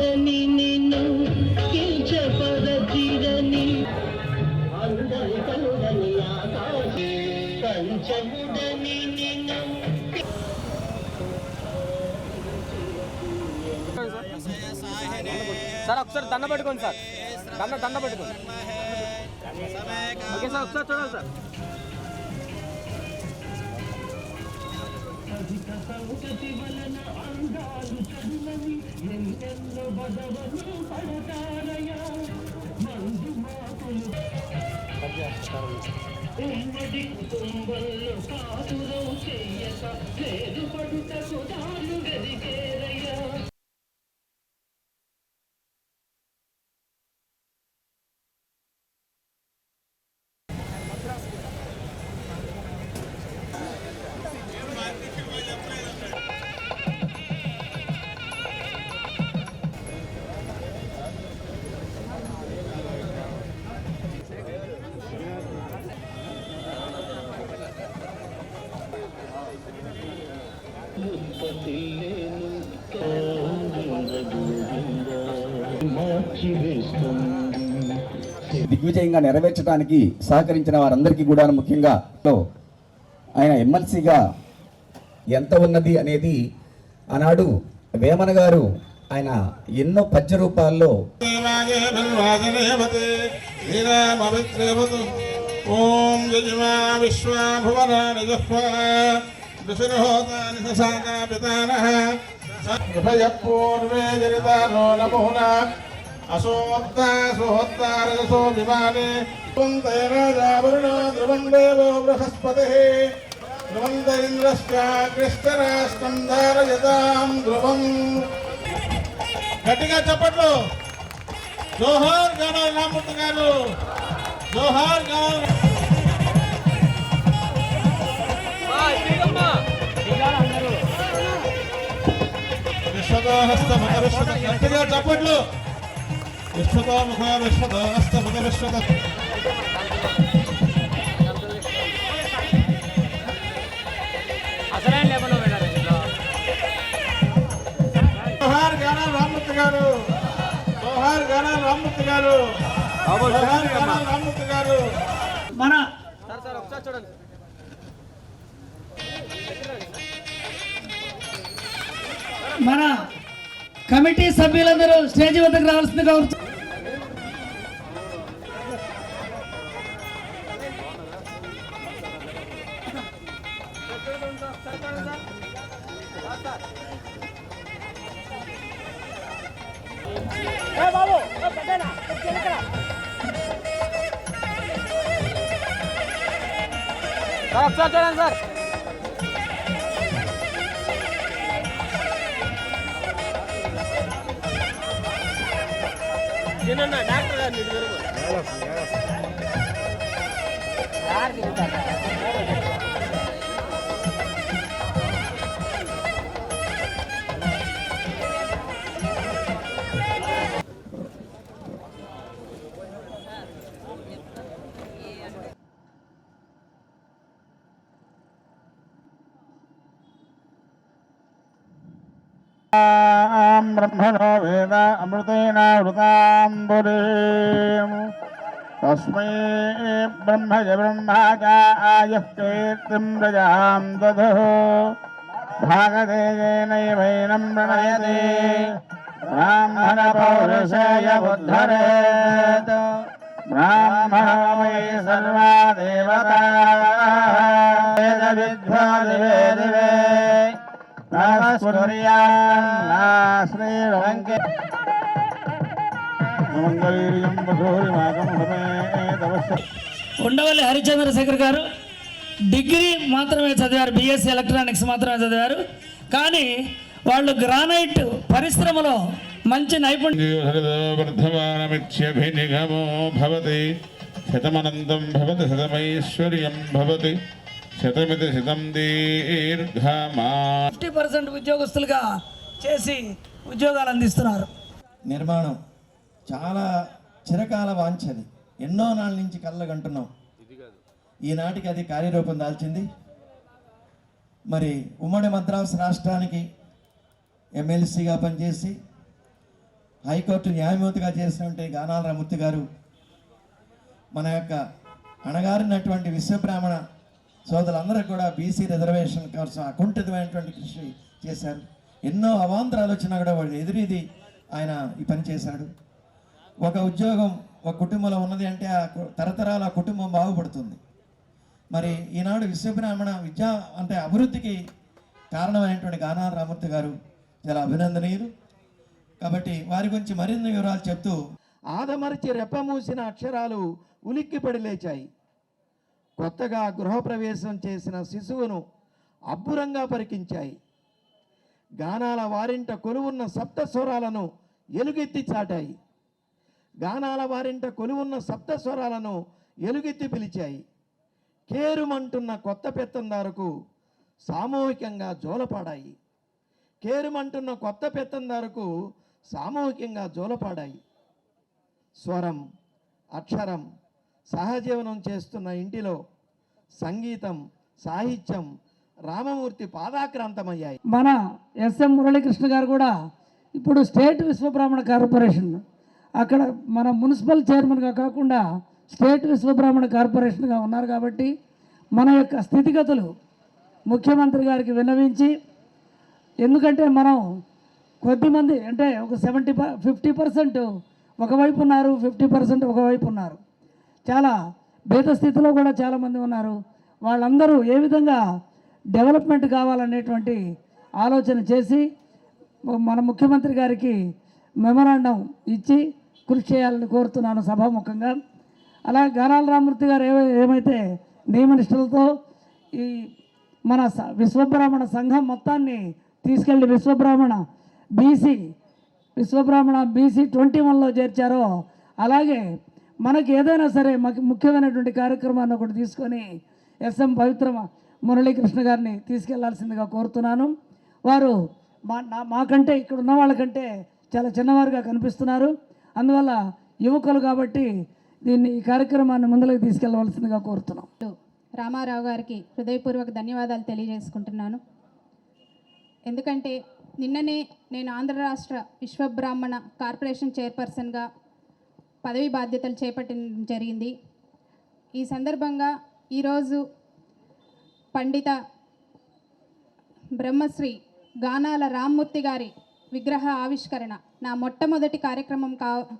పంచముడని నిన్ను కించపరచిరని అందరి కనుడని పంచముడని నిన్ను సార్ ఒకసారి దండ పెట్టుకోండి సార్. దండ దండ పెట్టుకోండి. ఓకే సార్ ఒకసారి చూడాలి సార్. సంగతి వలన అందాలు చదువని ఎన్నెన్నో బదవని పడతారయ మందు మాకులు ఉమ్మడి కుటుంబంలో కాదురం చెయ్యక లేదు పడుటకు దారు గదికేరయ్యా దిగ్విజయంగా నెరవేర్చడానికి సహకరించిన వారందరికీ కూడా ముఖ్యంగా ఆయన ఎమ్మెల్సీగా ఎంత ఉన్నది అనేది ఆనాడు వేమన గారు ఆయన ఎన్నో పద్య రూపాల్లో ఓం విశ్వా భువనాని జహ్వా ఋషిర్హోతాని ససాగా పితానః హృదయ పూర్వే జనితానో నమోన అసోత్తా సోత్తారజసో విమానే కుంతయ రాజా వరుణో ధ్రువం దేవో బృహస్పతిః ధ్రువంత ఇంద్రశ్చాగ్రిష్టరాష్ట్రం ధారయతాం ధ్రువం గట్టిగా చెప్పట్లు జోహార్ గానాల్ రామూర్తి గారు జోహార్ గానాల్ విశ్వదాహస్త ముఖ గట్టిగా చప్పట్లు ముఖ విశ్వదాహస్త గారు జోహార్ గానాల్ రామ్మూర్తి గారు జోహార్ గారు మన చూడండి మన కమిటీ సభ్యులందరూ స్టేజ్ వద్దకు రావాల్సిందిగా కోరుతు- సార్ చూడండి సార్. டாக்டர் ब्रह्मज ब्रह्माजा आयुष्टेतिं रजां दधुः। भागदेयेनैवैनं प्रणयते। ब्राह्मणपौरुषय बुद्धरेत् ब्राह्मण वै सर्वा देवता विद्वा दिवे दिवे श्रीरङ्के मङ्गलीर्यं वधूरिमागं ఉండవల్లి హరిచంద్రశేఖర్ గారు డిగ్రీ మాత్రమే చదివారు బిఎస్సి ఎలక్ట్రానిక్స్ మాత్రమే చదివారు. కానీ వాళ్ళు గ్రానైట్ పరిశ్రమలో మంచి నైపుణ్యం వర్ధమానమిత్యభినిగమో భవతి. శతమైశ్వర్యం భవతి. శతమితి శతం దీర్ఘమా ఫిఫ్టీ పర్సెంట్ ఉద్యోగస్తులుగా చేసి ఉద్యోగాలు అందిస్తున్నారు. నిర్మాణం చాలా చిరకాల వాంఛది ఎన్నో నాళ్ళ నుంచి కళ్ళగంటున్నాం. ఈనాటికి అది కార్యరూపం దాల్చింది. మరి ఉమ్మడి మద్రాసు రాష్ట్రానికి ఎమ్మెల్సీగా పనిచేసి హైకోర్టు న్యాయమూర్తిగా చేసినటువంటి గానాల రామూర్తి గారు మన యొక్క అణగారినటువంటి విశ్వబ్రాహ్మణ సోదరులందరూ కూడా బీసీ రిజర్వేషన్ కోసం అకుంఠితమైనటువంటి కృషి చేశారు. ఎన్నో అవాంతరాలు వచ్చినా కూడా వాళ్ళు ఎదురీది ఆయన ఈ పని చేశాడు. ఒక ఉద్యోగం ఒక కుటుంబంలో ఉన్నది అంటే ఆ కు- తరతరాల ఆ కుటుంబం బాగుపడుతుంది. మరి ఈనాడు విశ్వబ్రాహ్మణ విద్యా అంటే అభివృద్ధికి కారణమైనటువంటి గానాల రామూర్తి గారు చాలా అభినందనీయులు. కాబట్టి వారి గురించి మరిన్ని వివరాలు చెప్తూ ఆదమరిచి రెప్పమూసిన అక్షరాలు ఉలిక్కిపడి లేచాయి. కొత్తగా గృహప్రవేశం చేసిన శిశువును అబ్బురంగా పరికించాయి. గానాల వారింట కొలువున్న సప్త స్వరాలను ఎలుగెత్తి చాటాయి. గానాల వారింట కొలువున్న సప్త స్వరాలను ఎలుగెత్తి పిలిచాయి. కేరుమంటున్న కొత్త పెత్తందారుకు సామూహికంగా జోలపాడాయి. కేరుమంటున్న కొత్త పెత్తందారుకు సామూహికంగా జోలపాడాయి. స్వరం అక్షరం సహజీవనం చేస్తున్న ఇంటిలో సంగీతం సాహిత్యం రామమూర్తి పాదాక్రాంతమయ్యాయి. మన ఎస్ఎం మురళీకృష్ణ గారు కూడా ఇప్పుడు స్టేట్ విశ్వబ్రాహ్మణ కార్పొరేషన్ అక్కడ మన మున్సిపల్ చైర్మన్గా కాకుండా స్టేట్ విశ్వబ్రాహ్మణ కార్పొరేషన్గా ఉన్నారు కాబట్టి మన యొక్క స్థితిగతులు ముఖ్యమంత్రి గారికి విన్నవించి ఎందుకంటే మనం కొద్దిమంది అంటే ఒక సెవెంటీ ఫిఫ్టీ పర్సెంట్ ఒకవైపు ఉన్నారు ఫిఫ్టీ పర్సెంట్ ఒకవైపు ఉన్నారు. చాలా భేద స్థితిలో కూడా చాలామంది ఉన్నారు. వాళ్ళందరూ ఏ విధంగా డెవలప్మెంట్ కావాలనేటువంటి ఆలోచన చేసి మన ముఖ్యమంత్రి గారికి మెమరాండం ఇచ్చి కృషి చేయాలని కోరుతున్నాను సభాముఖంగా. అలా గానాల రామూర్తి గారు ఏ ఏమైతే నియమనిష్టలతో ఈ మన స- విశ్వబ్రాహ్మణ సంఘం మొత్తాన్ని తీసుకెళ్ళి విశ్వబ్రాహ్మణ బీసీ విశ్వబ్రాహ్మణ బీసీ ట్వంటీ వన్లో చేర్చారో అలాగే మనకి ఏదైనా సరే మాకు ముఖ్యమైనటువంటి కార్యక్రమాన్ని ఒకటి తీసుకొని ఎస్ఎం పవిత్ర మురళీకృష్ణ గారిని తీసుకెళ్ళాల్సిందిగా కోరుతున్నాను. వారు మా నా మాకంటే ఇక్కడ ఉన్న వాళ్ళకంటే చాలా చిన్నవారుగా కనిపిస్తున్నారు. అందువల్ల యువకులు కాబట్టి దీన్ని ఈ కార్యక్రమాన్ని ముందుకు తీసుకెళ్ళవలసిందిగా కోరుతున్నాం. రామారావు గారికి హృదయపూర్వక ధన్యవాదాలు తెలియజేసుకుంటున్నాను. ఎందుకంటే నిన్ననే నేను ఆంధ్ర రాష్ట్ర విశ్వబ్రాహ్మణ కార్పొరేషన్ చైర్పర్సన్గా పదవి బాధ్యతలు చేపట్టడం జరిగింది. ఈ సందర్భంగా ఈరోజు పండిత బ్రహ్మశ్రీ గానాల రామ్మూర్తి గారి విగ్రహ ఆవిష్కరణ. నా మొట్టమొదటి కార్యక్రమం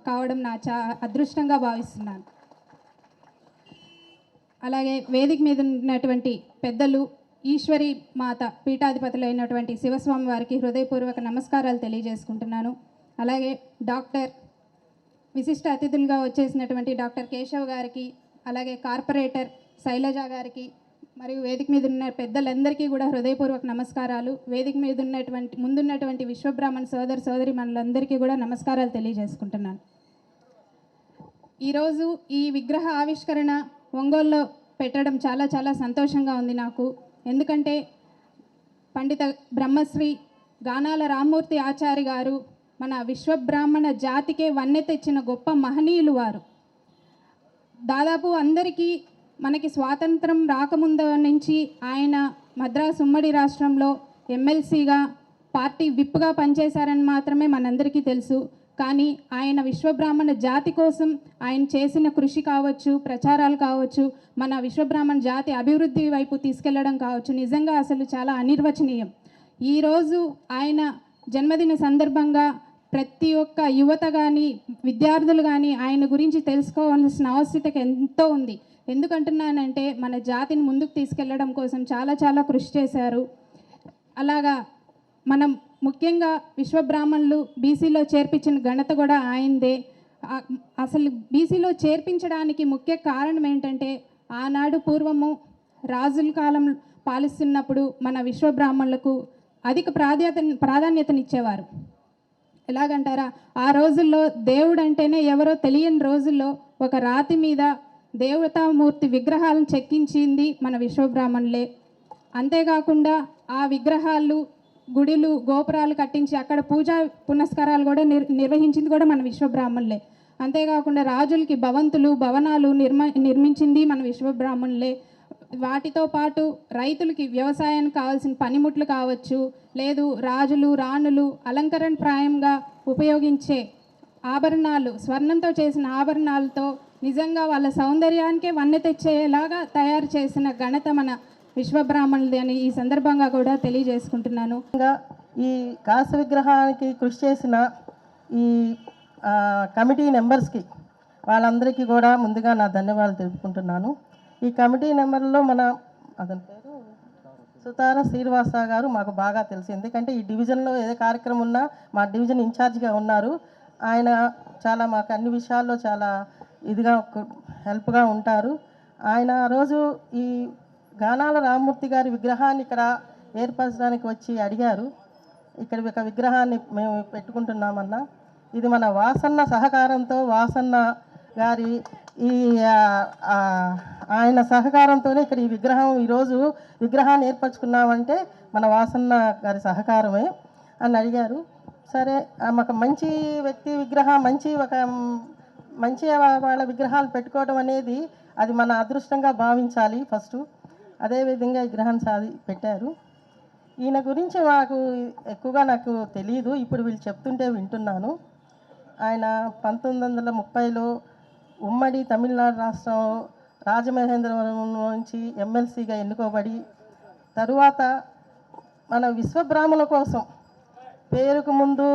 కావడం నా చా అదృష్టంగా భావిస్తున్నాను. అలాగే వేదిక మీద ఉన్నటువంటి పెద్దలు ఈశ్వరి మాత పీఠాధిపతులైనటువంటి శివస్వామి వారికి హృదయపూర్వక నమస్కారాలు తెలియజేసుకుంటున్నాను. అలాగే డాక్టర్ విశిష్ట అతిథులుగా వచ్చేసినటువంటి డాక్టర్ కేశవ్ గారికి అలాగే కార్పొరేటర్ శైలజ గారికి మరియు వేదిక మీద ఉన్న పెద్దలందరికీ కూడా హృదయపూర్వక నమస్కారాలు. వేదిక మీద ఉన్నటువంటి ముందున్నటువంటి విశ్వబ్రాహ్మణ సోదర సోదరి మనలందరికీ కూడా నమస్కారాలు తెలియజేసుకుంటున్నాను. ఈరోజు ఈ విగ్రహ ఆవిష్కరణ ఒంగోలులో పెట్టడం చాలా చాలా సంతోషంగా ఉంది నాకు. ఎందుకంటే పండిత బ్రహ్మశ్రీ గానాల రామ్మూర్తి ఆచారి గారు మన విశ్వబ్రాహ్మణ జాతికే వన్నె తెచ్చిన గొప్ప మహనీయులు వారు. దాదాపు అందరికీ మనకి స్వాతంత్రం రాకముందు నుంచి ఆయన మద్రాసు ఉమ్మడి రాష్ట్రంలో ఎమ్మెల్సీగా పార్టీ విప్గా పనిచేశారని మాత్రమే మనందరికీ తెలుసు. కానీ ఆయన విశ్వబ్రాహ్మణ జాతి కోసం ఆయన చేసిన కృషి కావచ్చు ప్రచారాలు కావచ్చు మన విశ్వబ్రాహ్మణ జాతి అభివృద్ధి వైపు తీసుకెళ్ళడం కావచ్చు నిజంగా అసలు చాలా అనిర్వచనీయం. ఈరోజు ఆయన జన్మదిన సందర్భంగా ప్రతి ఒక్క యువత కానీ విద్యార్థులు కానీ ఆయన గురించి తెలుసుకోవాల్సిన ఆవశ్యకత ఎంతో ఉంది. ఎందుకంటున్నానంటే మన జాతిని ముందుకు తీసుకెళ్ళడం కోసం చాలా చాలా కృషి చేశారు. అలాగా మనం ముఖ్యంగా విశ్వబ్రాహ్మణులు బీసీలో చేర్పించిన ఘనత కూడా ఆయనదే. అసలు బీసీలో చేర్పించడానికి ముఖ్య కారణం ఏంటంటే ఆనాడు పూర్వము రాజుల కాలం పాలిస్తున్నప్పుడు మన విశ్వబ్రాహ్మణులకు అధిక ప్రాధాన్యత ప్రాధాన్యతనిచ్చేవారు. ఎలాగంటారా? ఆ రోజుల్లో దేవుడు అంటేనే ఎవరో తెలియని రోజుల్లో ఒక రాతి మీద దేవతామూర్తి విగ్రహాలను చెక్కించింది మన విశ్వబ్రాహ్మణులే. అంతేకాకుండా ఆ విగ్రహాలు గుడిలు గోపురాలు కట్టించి అక్కడ పూజా పునస్కారాలు కూడా నిర్ నిర్వహించింది కూడా మన విశ్వబ్రాహ్మణులే. అంతేకాకుండా రాజులకి భవంతులు భవనాలు నిర్మ నిర్మించింది మన విశ్వబ్రాహ్మణులే. వాటితో పాటు రైతులకి వ్యవసాయానికి కావాల్సిన పనిముట్లు కావచ్చు లేదు రాజులు రాణులు అలంకరణ ప్రాయంగా ఉపయోగించే ఆభరణాలు స్వర్ణంతో చేసిన ఆభరణాలతో నిజంగా వాళ్ళ సౌందర్యానికే వన్నె తెచ్చేలాగా తయారు చేసిన ఘనత మన విశ్వబ్రాహ్మణులది అని ఈ సందర్భంగా కూడా తెలియజేసుకుంటున్నాను. ఈ కాశ విగ్రహానికి కృషి చేసిన ఈ కమిటీ మెంబర్స్కి వాళ్ళందరికీ కూడా ముందుగా నా ధన్యవాదాలు తెలుపుకుంటున్నాను. ఈ కమిటీ నెంబర్లో మన అతని పేరు సుతార శ్రీనివాస గారు మాకు బాగా తెలుసు. ఎందుకంటే ఈ డివిజన్లో ఏ కార్యక్రమం ఉన్నా మా డివిజన్ ఇన్ఛార్జ్గా ఉన్నారు. ఆయన చాలా మాకు అన్ని విషయాల్లో చాలా ఇదిగా ఒక- హెల్ప్గా ఉంటారు. ఆయన ఆ రోజు ఈ గానాల రామ్మూర్తి గారి విగ్రహాన్ని ఇక్కడ ఏర్పరచడానికి వచ్చి అడిగారు. ఇక్కడ ఒక విగ్రహాన్ని మేము పెట్టుకుంటున్నామన్నా. ఇది మన వాసన్న సహకారంతో వాసన్న గారి ఈ ఆయన సహకారంతోనే ఇక్కడ ఈ విగ్రహం ఈరోజు విగ్రహాన్ని ఏర్పరచుకున్నామంటే మన వాసన్న గారి సహకారమే అని అడిగారు. సరే మాకు మంచి వ్యక్తి విగ్రహం మంచి ఒక మంచి వాళ్ళ విగ్రహాలు పెట్టుకోవడం అనేది అది మన అదృష్టంగా భావించాలి ఫస్ట్. అదేవిధంగా విగ్రహాన్ని సాధి పెట్టారు. ఈయన గురించి నాకు ఎక్కువగా నాకు తెలియదు ఇప్పుడు వీళ్ళు చెప్తుంటే వింటున్నాను. ఆయన పంతొమ్మిది వందల ముప్పైలో ఉమ్మడి తమిళనాడు రాష్ట్రం రాజమహేంద్రవరం నుంచి ఎమ్మెల్సీగా ఎన్నుకోబడి తరువాత మన విశ్వబ్రాహ్మణుల కోసం పేరుకు ముందు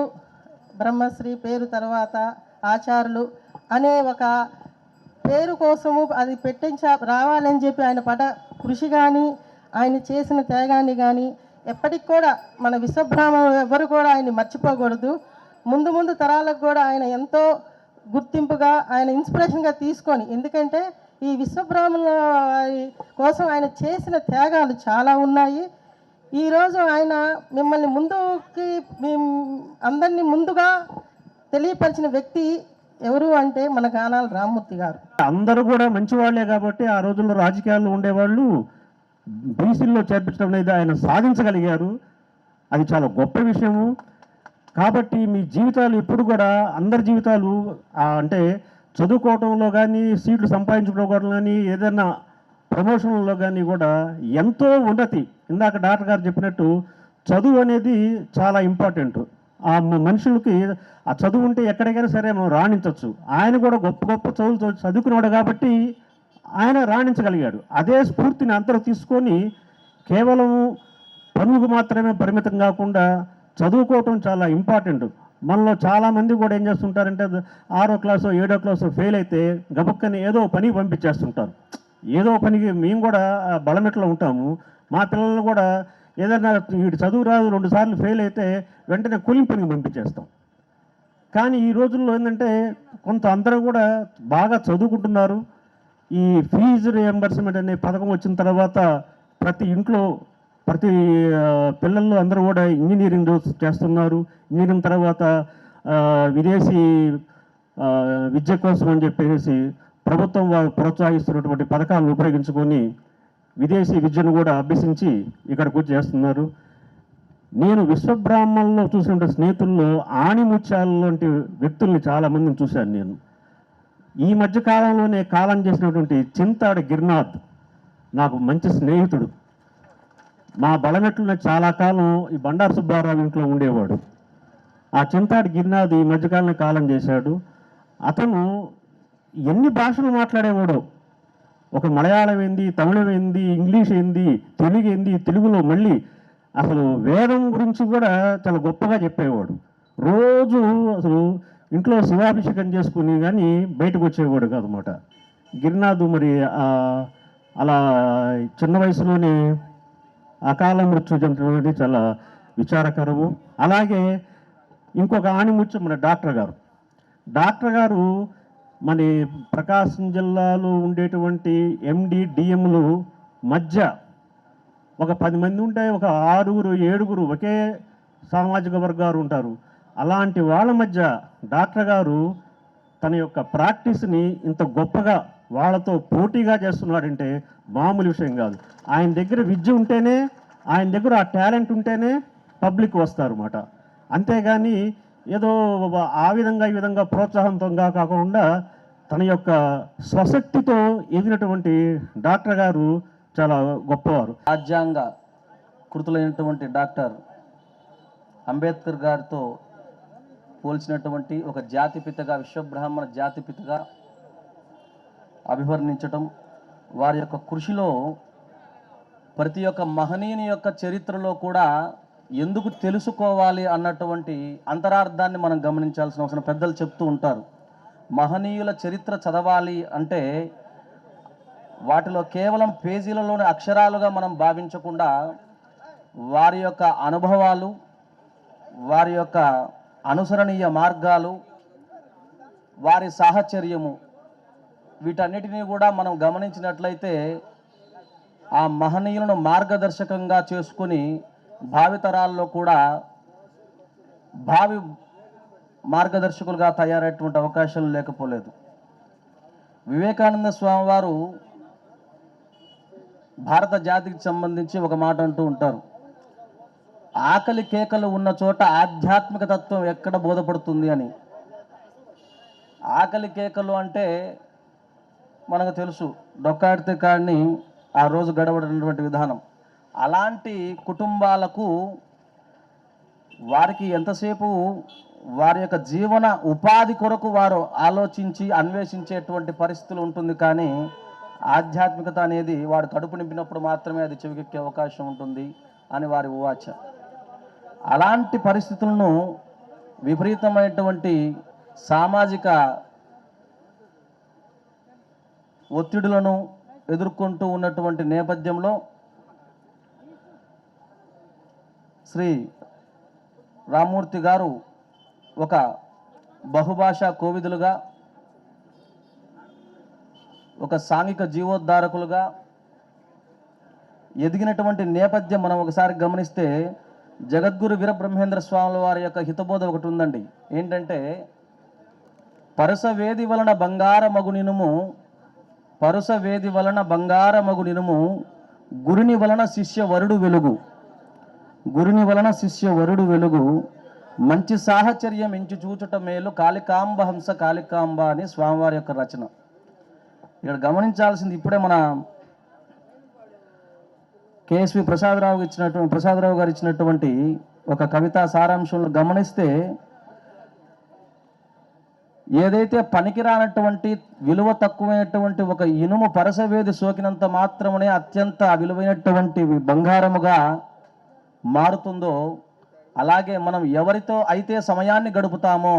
బ్రహ్మశ్రీ పేరు తర్వాత ఆచారులు అనే ఒక పేరు కోసము అది పెట్టించ రావాలని చెప్పి ఆయన పడ కృషి కానీ ఆయన చేసిన త్యాగాన్ని కానీ ఎప్పటికి కూడా మన విశ్వబ్రాహ్మణులు ఎవరు కూడా ఆయన్ని మర్చిపోకూడదు. ముందు ముందు తరాలకు కూడా ఆయన ఎంతో గుర్తింపుగా ఆయన ఇన్స్పిరేషన్గా తీసుకొని ఎందుకంటే ఈ విశ్వబ్రాహ్మణుల కోసం ఆయన చేసిన త్యాగాలు చాలా ఉన్నాయి. ఈరోజు ఆయన మిమ్మల్ని ముందుకి మీ అందరినీ ముందుగా తెలియపరిచిన వ్యక్తి ఎవరు అంటే మన కానాల రామ్మూర్తి గారు. అందరూ కూడా మంచి వాళ్ళే కాబట్టి ఆ రోజుల్లో రాజకీయాల్లో ఉండేవాళ్ళు బీసీల్లో చేర్పించడం అనేది ఆయన సాధించగలిగారు. అది చాలా గొప్ప విషయము. కాబట్టి మీ జీవితాలు ఎప్పుడు కూడా అందరి జీవితాలు అంటే చదువుకోవటంలో కానీ సీట్లు సంపాదించుకోవడం కానీ ఏదైనా ప్రమోషన్లో కానీ కూడా ఎంతో ఉన్నతి. ఇందాక డాక్టర్ గారు చెప్పినట్టు చదువు అనేది చాలా ఇంపార్టెంట్. ఆ మనుషులకి ఆ చదువు ఉంటే ఎక్కడికైనా సరే మనం రాణించవచ్చు ఆయన కూడా గొప్ప గొప్ప చదువులు చదువు- చదువుకున్నాడు కాబట్టి ఆయన రాణించగలిగాడు. అదే స్ఫూర్తిని అందరూ తీసుకొని కేవలం పనులకు మాత్రమే పరిమితం కాకుండా చదువుకోవటం చాలా ఇంపార్టెంట్. మనలో చాలామంది కూడా ఏం చేస్తుంటారంటే ఆరో క్లాసో ఏడో క్లాసో ఫెయిల్ అయితే గబక్కని ఏదో పని పంపించేస్తుంటారు. ఏదో పనికి మేము కూడా బలమెట్లో ఉంటాము. మా పిల్లలు కూడా ఏదైనా వీడు చదువు రాదు రెండు సార్లు ఫెయిల్ అయితే వెంటనే కూలింగ్ పనికి పంపించేస్తాం కానీ ఈ రోజుల్లో ఏంటంటే కొంత అందరూ కూడా బాగా చదువుకుంటున్నారు. ఈ ఫీజు రియంబర్స్మెంట్ అనే పథకం వచ్చిన తర్వాత ప్రతి ఇంట్లో ప్రతి పిల్లల్లో పిల్లలు అందరూ కూడా ఇంజనీరింగ్ చేస్తున్నారు. ఇంజనీరింగ్ తర్వాత విదేశీ విద్య కోసం అని చెప్పేసి ప్రభుత్వం వారు ప్రోత్సహిస్తున్నటువంటి పథకాలను ఉపయోగించుకొని విదేశీ విద్యను కూడా అభ్యసించి ఇక్కడికి వచ్చి చేస్తున్నారు. నేను విశ్వబ్రాహ్మణంలో చూసిన స్నేహితుల్లో ఆణిముత్యాల లాంటి వ్యక్తుల్ని చాలామందిని చూశాను నేను. ఈ మధ్య కాలంలోనే కాలం చేసినటువంటి చింతాడు గిర్నాథ్ నాకు మంచి స్నేహితుడు. మా బలమెట్లున్న చాలా కాలం ఈ బండారు సుబ్బారావు ఇంట్లో ఉండేవాడు. ఆ చింతాడు గిర్నాథ్ ఈ మధ్యకాలంలో కాలం చేశాడు. అతను ఎన్ని భాషలు మాట్లాడేవాడో ఒక మలయాళం ఏంది తమిళం ఏంది ఇంగ్లీష్ ఏంది తెలుగు ఏంది తెలుగులో మళ్ళీ అసలు వేదం గురించి కూడా చాలా గొప్పగా చెప్పేవాడు. రోజు అసలు ఇంట్లో శివాభిషేకం చేసుకుని కానీ బయటకు వచ్చేవాడు కాదన్నమాట. గిరినాథ్ మరి అలా చిన్న వయసులోనే అకాల మృత్యు చెందడం అనేది చాలా విచారకరము. అలాగే ఇంకొక ఆణిముత్యం మన డాక్టర్ గారు. డాక్టర్ గారు మన ప్రకాశం జిల్లాలో ఉండేటువంటి ఎండి డిఎంలు మధ్య ఒక పది మంది ఉంటే ఒక ఆరుగురు ఏడుగురు ఒకే సామాజిక వర్గాలు ఉంటారు. అలాంటి వాళ్ళ మధ్య డాక్టర్ గారు తన యొక్క ప్రాక్టీస్ని ఇంత గొప్పగా వాళ్ళతో పోటీగా చేస్తున్నాడంటే మామూలు విషయం కాదు. ఆయన దగ్గర విద్య ఉంటేనే ఆయన దగ్గర ఆ టాలెంట్ ఉంటేనే పబ్లిక్ వస్తారు అన్నమాట అంతేగాని ఏదో ఆ విధంగా ఈ విధంగా ప్రోత్సాహంతో కాకుండా తన యొక్క స్వశక్తితో ఎదిగినటువంటి డాక్టర్ గారు చాలా గొప్పవారు. రాజ్యాంగ కృతులైనటువంటి డాక్టర్ అంబేద్కర్ గారితో పోల్చినటువంటి ఒక జాతిపితగా విశ్వబ్రాహ్మణ జాతిపితగా అభివర్ణించటం వారి యొక్క కృషిలో ప్రతి ఒక్క మహనీయుని యొక్క చరిత్రలో కూడా ఎందుకు తెలుసుకోవాలి అన్నటువంటి అంతరార్థాన్ని మనం గమనించాల్సిన అవసరం. పెద్దలు చెప్తూ ఉంటారు. మహనీయుల చరిత్ర చదవాలి అంటే వాటిలో కేవలం పేజీలలోని అక్షరాలుగా మనం భావించకుండా వారి యొక్క అనుభవాలు వారి యొక్క అనుసరణీయ మార్గాలు వారి సాహచర్యము వీటన్నిటినీ కూడా మనం గమనించినట్లయితే ఆ మహనీయులను మార్గదర్శకంగా చేసుకుని భావితరాల్లో కూడా భావి మార్గదర్శకులుగా తయారయ్యేటువంటి అవకాశాలు లేకపోలేదు. వివేకానంద స్వామివారు భారత జాతికి సంబంధించి ఒక మాట అంటూ ఉంటారు. ఆకలి కేకలు ఉన్న చోట ఆధ్యాత్మిక తత్వం ఎక్కడ బోధపడుతుంది అని. ఆకలి కేకలు అంటే మనకు తెలుసు డొక్కాడితే కాడిని ఆ రోజు గడవడినటువంటి విధానం. అలాంటి కుటుంబాలకు వారికి ఎంతసేపు వారి యొక్క జీవన ఉపాధి కొరకు వారు ఆలోచించి అన్వేషించేటువంటి పరిస్థితులు ఉంటుంది కానీ ఆధ్యాత్మికత అనేది వాడు కడుపు నింపినప్పుడు మాత్రమే అది చెవికెక్కే అవకాశం ఉంటుంది అని వారి ఉవాచ అలాంటి పరిస్థితులను విపరీతమైనటువంటి సామాజిక ఒత్తిడులను ఎదుర్కొంటూ ఉన్నటువంటి నేపథ్యంలో శ్రీ రామూర్తి గారు ఒక బహుభాషా కోవిదులుగా ఒక సాంఘిక జీవోద్ధారకులుగా ఎదిగినటువంటి నేపథ్యం మనం ఒకసారి గమనిస్తే జగద్గురు వీరబ్రహ్మేంద్ర స్వాముల వారి యొక్క హితబోధ ఒకటి ఉందండి. ఏంటంటే పరస వేది వలన బంగారమగు నినుము పరుస వేది వలన బంగారమగు నినుము గురుని వలన శిష్య వరుడు వెలుగు. గురుని వలన శిష్య వరుడు వెలుగు. మంచి సాహచర్యం ఎంచి చూచుట మేలు. కాళికాంబ హంస కాళికాంబ అని స్వామివారి యొక్క రచన. ఇక్కడ గమనించాల్సింది ఇప్పుడే మన కేఎస్వి ప్రసాదరావు ఇచ్చినటువంటి ప్రసాదరావు గారు ఇచ్చినటువంటి ఒక కవితా సారాంశంలో గమనిస్తే ఏదైతే పనికిరానటువంటి విలువ తక్కువైనటువంటి ఒక ఇనుము పరసవేది సోకినంత మాత్రమే అత్యంత విలువైనటువంటి బంగారముగా మారుతుందో అలాగే మనం ఎవరితో అయితే సమయాన్ని గడుపుతామో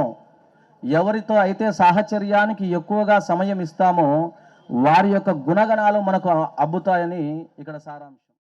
ఎవరితో అయితే సాహచర్యానికి ఎక్కువగా సమయం ఇస్తామో వారి యొక్క గుణగణాలు మనకు అబ్బుతాయని ఇక్కడ సారాంశం.